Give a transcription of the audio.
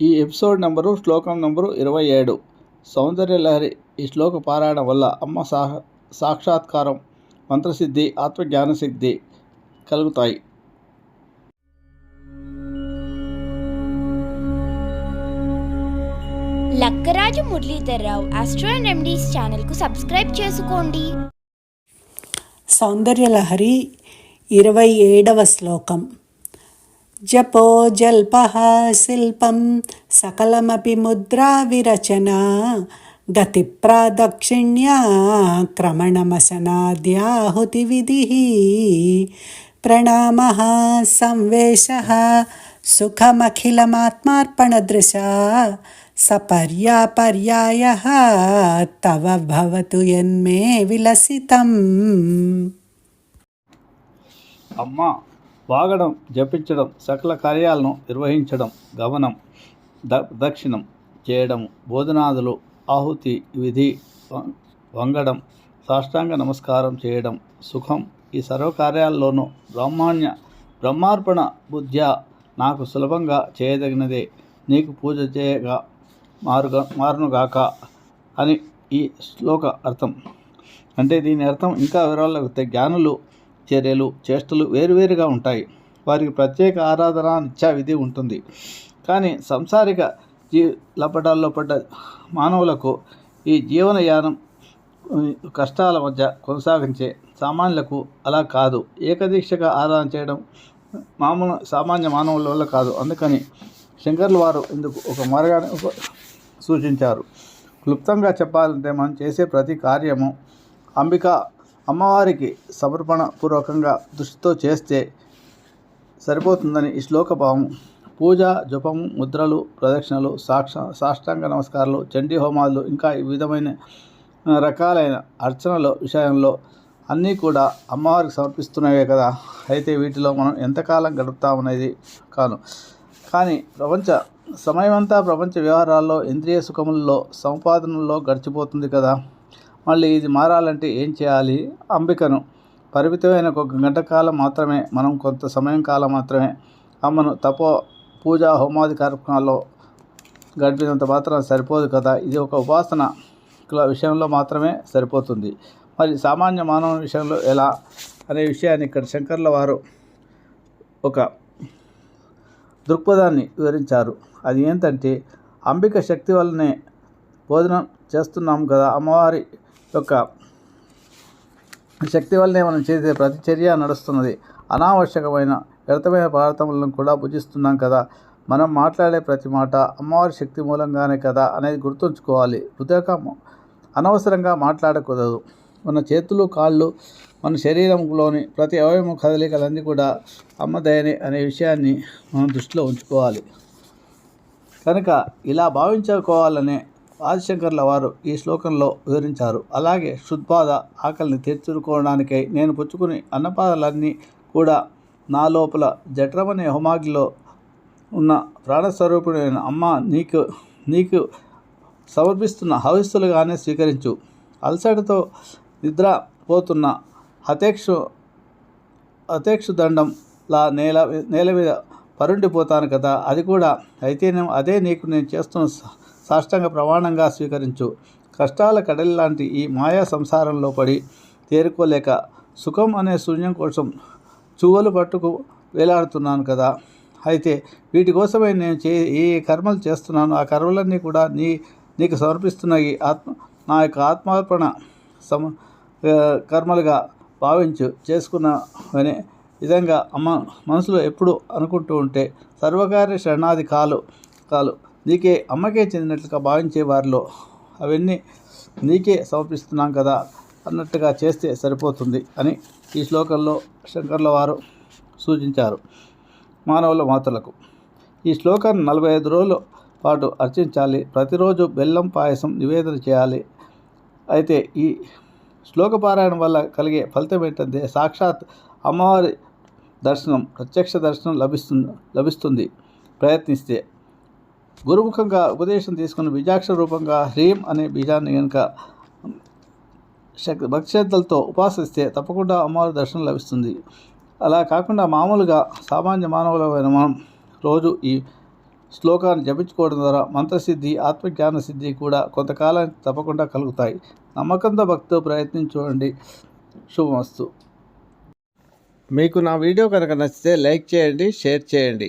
ఈ episode number శ్లోకం number ఇరవై ఏడు. సౌందర్యలహరి ఈ శ్లోక పారాయణం వల్ల అమ్మ సా సాక్షాత్కారం మంత్రసిద్ధి ఆత్మజ్ఞానసిద్ధి కలుగుతాయి. Lakkaraju Muralidhar Rao astro and remedies ఛానల్కు సబ్స్క్రైబ్ చేసుకోండి. సౌందర్యలహరి ఇరవై ఏడవ శ్లోకం. జపో జల్ప శిల్పం సకలమపి ముద్రా విరచన గతి ప్రాదక్షిణ్యా క్రమణమసనాద్యాహుతి విధి ప్రణామ సంవేశ సుఖమఖిలమాత్మార్పణదృశా సపర్యాపర్యాయ తవ భవతు యన్మే విలసితం. అమ్మా వాగడం జపించడం సకల కార్యాలను నిర్వహించడం గమనం ద దక్షిణం చేయడం బోధనాదులు ఆహుతి విధి వంగడం సాష్టాంగ నమస్కారం చేయడం సుఖం ఈ సర్వకార్యాల్లోనూ బ్రహ్మాణ్య బ్రహ్మార్పణ బుద్ధ్యా నాకు సులభంగా చేయదగినదే. నీకు పూజ చేయగా మారుగా మారునుగాక అని ఈ శ్లోక అర్థం. అంటే దీని అర్థం ఇంకా వివరాలకు జ్ఞానులు చర్యలు చేష్టలు వేరువేరుగా ఉంటాయి. వారికి ప్రత్యేక ఆరాధన నిత్యా విధి ఉంటుంది. కానీ సంసారిక జీ లపటాల్లో పడ్డ మానవులకు ఈ జీవనయానం కష్టాల మధ్య కొనసాగించే సామాన్యులకు అలా కాదు. ఏకదీక్షగా ఆరాధన చేయడం మామూలు సామాన్య మానవుల వల్ల కాదు. అందుకని శంకర్ల వారు ఇందుకు ఒక మార్గాన్ని సూచించారు. క్లుప్తంగా చెప్పాలంటే మనం చేసే ప్రతి కార్యము అంబికా అమ్మవారికి సమర్పణ పూర్వకంగా దృష్టితో చేస్తే సరిపోతుందని ఈ శ్లోక భావం. పూజ జపం ముద్రలు ప్రదక్షిణలు సాక్ష సాష్టాంగ నమస్కారాలు చండీ హోమాలు ఇంకా ఈ విధమైన రకాలైన అర్చనల విషయంలో అన్నీ కూడా అమ్మవారికి సమర్పిస్తున్నవే కదా. అయితే వీటిలో మనం ఎంతకాలం గడుపుతామనేది కాను కానీ ప్రపంచ సమయమంతా ప్రపంచ వ్యవహారాల్లో ఇంద్రియ సుఖముల్లో సంపాదనలో గడిచిపోతుంది కదా. మళ్ళీ ఇది మారాలంటే ఏం చేయాలి? అంబికను పరిమితమైన ఒక గంట కాలం మాత్రమే మనం కొంత సమయం కాలం మాత్రమే అమ్మను తపో పూజ హోమాది కార్యక్రమాల్లో గడిపినంత మాత్రం సరిపోదు కదా? ఇది ఒక ఉపాసన విషయంలో మాత్రమే సరిపోతుంది. మరి సామాన్య మానవ విషయంలో ఎలా? అనే విషయాన్ని ఇక్కడ శంకర్ల వారు ఒక దృక్పథాన్ని వివరించారు. అది ఏంటంటే అంబిక శక్తి వల్లనే భోజనం చేస్తున్నాం కదా? అమ్మవారి యొక్క శక్తి వల్లనే మనం చేసే ప్రతి చర్య నడుస్తున్నది. అనావశ్యకమైన వ్యర్థమైన పదార్థములను కూడా భుజిస్తున్నాం కదా. మనం మాట్లాడే ప్రతి మాట అమ్మవారి శక్తి మూలంగానే కదా అనేది గుర్తుంచుకోవాలి. వృధాగా అనవసరంగా మాట్లాడకూడదు. మన చేతులు కాళ్ళు మన శరీరంలోని ప్రతి అవయవ కదలికలన్నీ కూడా అమ్మదయని అనే విషయాన్ని మనం దృష్టిలో ఉంచుకోవాలి. కనుక ఇలా భావించుకోవాలనే ఆదిశంకర్ల వారు ఈ శ్లోకంలో వివరించారు. అలాగే శుద్బాధ ఆకలిని తీర్చుకోవడానికై నేను పుచ్చుకుని అన్నపాదాలన్నీ కూడా నా లోపల జఠరమనే హోమాగిలో ఉన్న ప్రాణస్వరూపుడైన అమ్మ నీకు నీకు సమర్పిస్తున్న హవిస్సులుగానే స్వీకరించు. అలసటతో నిద్రపోతున్న హతేక్షు అతేక్షు దండం దండంలా నేల నేల మీద పరుండిపోతాను కదా అది కూడా అయితేనే అదే నీకు నేను చేస్తున్న సాష్టంగ ప్రమాణంగా స్వీకరించు. కష్టాల కడలి లాంటి ఈ మాయా సంసారంలో పడి తేరుకోలేక సుఖం అనే శూన్యం కోసం చువ్వలు పట్టుకు వేలాడుతున్నాను కదా. అయితే వీటి కోసమే నేను చే ఏ కర్మలు చేస్తున్నాను ఆ కర్మలన్నీ కూడా నీ నీకు సమర్పిస్తున్న ఈ ఆత్మ నా యొక్క ఆత్మార్పణ సమ కర్మలుగా భావించు. చేసుకున్న అనే విధంగా అమ్మ మనసులో ఎప్పుడు అనుకుంటూ ఉంటే సర్వకార్య శరణాది కాలు కాలు నీకే అమ్మకే చెందినట్లుగా భావించే వారిలో అవన్నీ నీకే సమర్పిస్తున్నాం కదా అన్నట్టుగా చేస్తే సరిపోతుంది అని ఈ శ్లోకంలో శంకర్ల వారు సూచించారు మానవుల మాతలకు. ఈ శ్లోకాన్ని నలభై ఐదు రోజుల పాటు అర్చించాలి. ప్రతిరోజు బెల్లం పాయసం నివేదన చేయాలి. అయితే ఈ శ్లోక పారాయణం వల్ల కలిగే ఫలితం ఏంటంటే సాక్షాత్ అమ్మవారి దర్శనం ప్రత్యక్ష దర్శనం లభిస్తుంది లభిస్తుంది. ప్రయత్నిస్తే గురుముఖంగా ఉపదేశం తీసుకుని బీజాక్షర రూపంగా హ్రీం అనే బీజాన్ని కనుక శక్తి భక్తి ఉపాసిస్తే తప్పకుండా అమ్మవారి దర్శనం లభిస్తుంది. అలా కాకుండా మామూలుగా సామాన్య మానవులమైన మనం రోజు ఈ శ్లోకాన్ని జపించుకోవడం ద్వారా మంత్రసిద్ధి ఆత్మజ్ఞాన సిద్ధి కూడా కొంతకాలానికి తప్పకుండా కలుగుతాయి. నమ్మకంతో భక్తితో ప్రయత్నించుకోండి శుభమస్తు. మీకు నా వీడియో కనుక నచ్చితే లైక్ చేయండి షేర్ చేయండి.